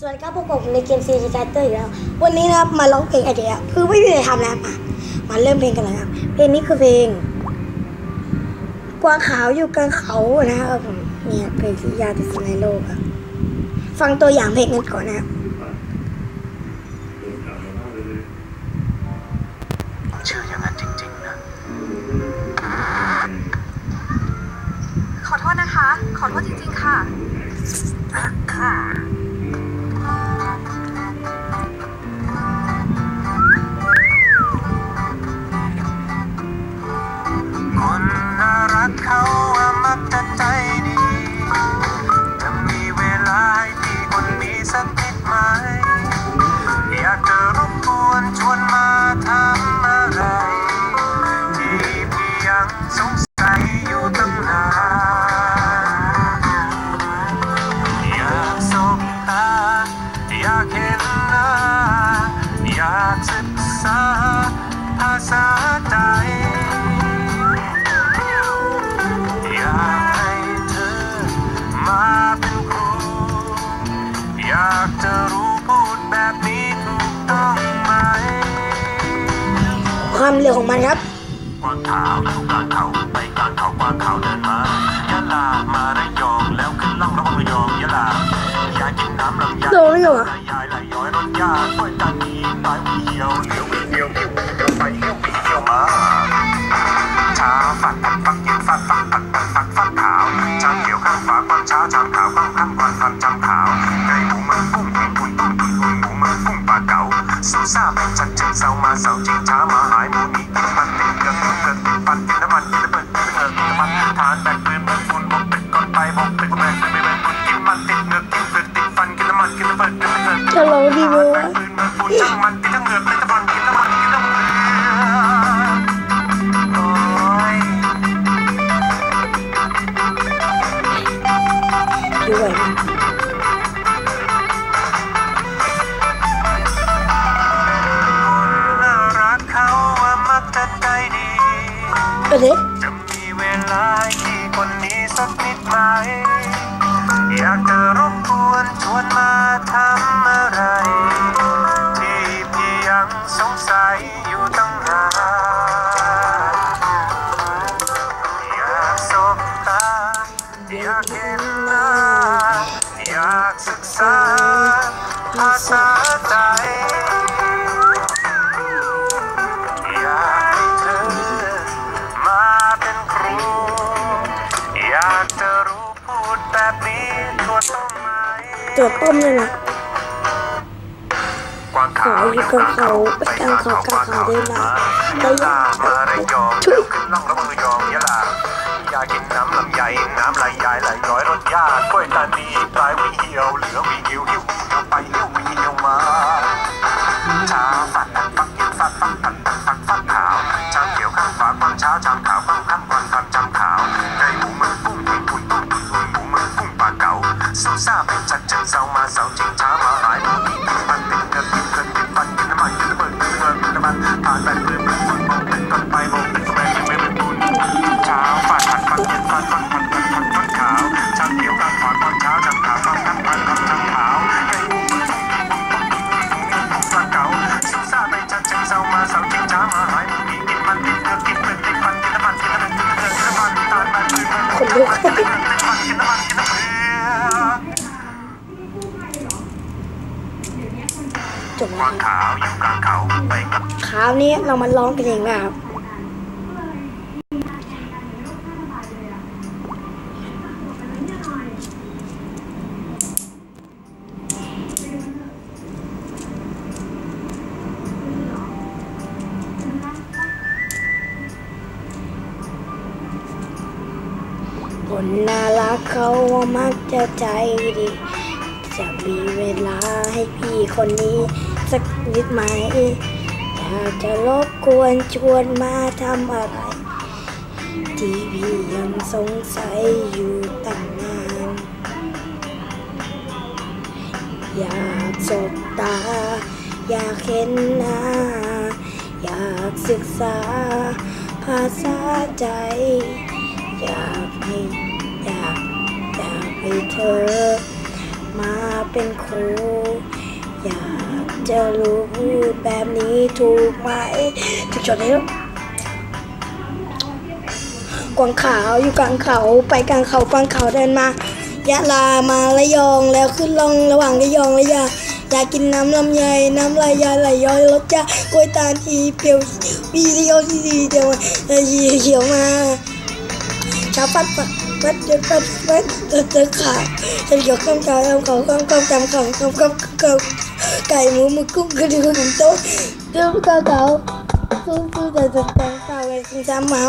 สวัสดีครับพวกผมในเกมซีจีแคสเตอร์อีกแล้ว วันนี้นะครับมาร้องเพลงไอเดียคือไม่มีอะไรทำนะครับมามาเริ่มเพลงกันเลยครับ เพลงนี้คือเพลง กวางขาวอยู่กลางเขานะครับผมเนี่ยเพลงที่ยาวที่สุดในโลกครับฟังตัวอย่างเพลงกันก่อนนะครับชื่ออย่างนั้นจริงๆนะ ขอโทษนะคะ ขอโทษจริงๆค่ะคน เป็นครูอยากจะรู้พูดแบบนี้ถูกต้องไหมความเร็วของมันครับกวางขาวอยู่กลางเขาไปกลางเขากวางขาวเดินมายะลามาระยองแล้วขึ้นล่องระวังระยองยะลาอยากกินน้ำลำไยโดนไม่อยู่อะลายายไหลย้อยรถยาก้วยตานีตายวีเหียวเหลียววีเหียวเหียวเหียวไปเหียววีเหียวมาเช้าฝักฝักฝักเย็นฝักฝักฝักฝักฝักฝักขาวชามเขียวข้างฝาความเช้าชาม นทั้งเปลือกโอ้ยด้วยนะน่ารักเขาว่ามักจะใจดีเออเด็กจะมีเวลาที่คน นี้สักนิ แบบนี้ทั่วต้นไหมตัวต้มเลยนะกวางขาวอยู่กลางเขาไปกลางเขากลางเขาเดินมาได้ยะยัลางมาระยองแล้วขึ้นล่องระวังระยองยะลาอยากกินน้ำลำไยน้ำไหลยายไหลย้อยรสยากล้วยตานีปลายวีเหียวเหลือวีหิวหิวเหียวไป เปลือกจบกแล้ววางขาวอยู่กลางเขาไปกับคราวนี้เรามาร้องเพลงแล้วครับ คนน่ารักเขามักจะใจดี จะมีเวลาให้พี่คนนี้สักนิดไหมอยากจะรบกวนชวนมาทำอะไร ที่พี่ยังสงสัยอยู่ตั้งนาน อยากสบตา อยากเห็นหน้า อยากศึกษาภาษาใจ ธอ มาเป็นครู อยากจะรู้พูดแบบนี้ถูกไหมถึงจดนี้กวางขาวอยู่กลางเขาไปกลางเขากวางเขาเดินมายะลามาระยองแล้วขึ้นลงระหว่างระยองระยะอยากกินน้ำลำไยน้ำลายยาไหลย้อยรสจ้ากล้วยตาลทีเปรี้ยวปีเรียวที่ดีเดียวเฉียวมา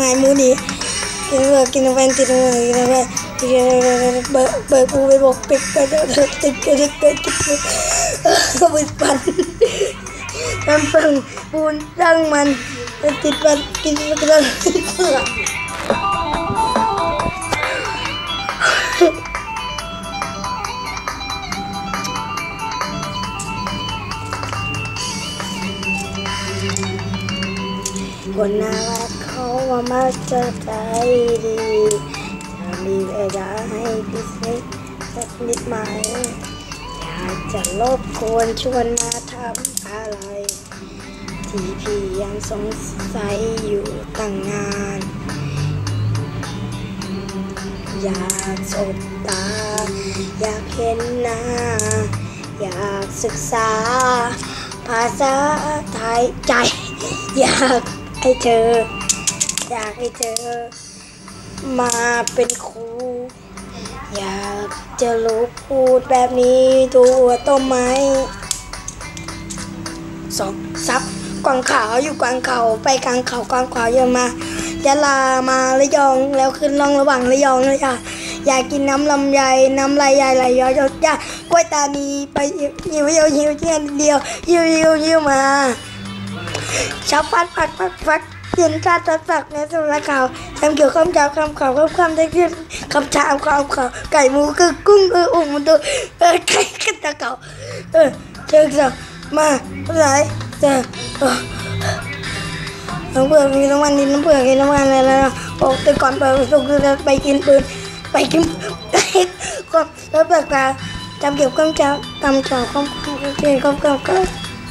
หายหมูดีกินเบอร์กินแฟนติดเลยกินแฟนติดเบอร์เบอร์กูไปบอกปิดไปเดือดติดกันติดกันติดกันก็ไปปั่นน้ำพึ่งปูนตั้งมันติดมันกินะมีเวลาให้พิเศษสักนิดไหมอยากจะรบกวนชวนมาทำอะไร ที่พี่ยังสงสัยอยู่ตั้งนาน อยากสบตา อยากเห็นหน้า อยากศึกษา ภาษาไทยใจ อยาก ให้เธอ อยากให้เธอ มาเป็นครู อยากจะรู้พูดแบบนี้ตัวต้นไม้สองซับกวางขาวอยู่กวางเขาไปกลางเขากวางขาวเยอะมายะลามาระยองแล้วขึ้นล่องระหว่างระยองเลยค่ะอยากกินน้ำลำไยน้ำลายใหญ่ไหลย้อยยดยากล้วยตานีไปหิวหิวหิวหิวเที่ยนเดียวหิวหิวหิวมา ชาวพัดพัดพัดพัดเย็นชาติสักในสำนักข่าวทำเกี่ยวกับคำจาวคำข่าวคำคำได้ที่คำชามคำข่าวไก่หมูคือกุ้งเอออุ่มมันตัวเออ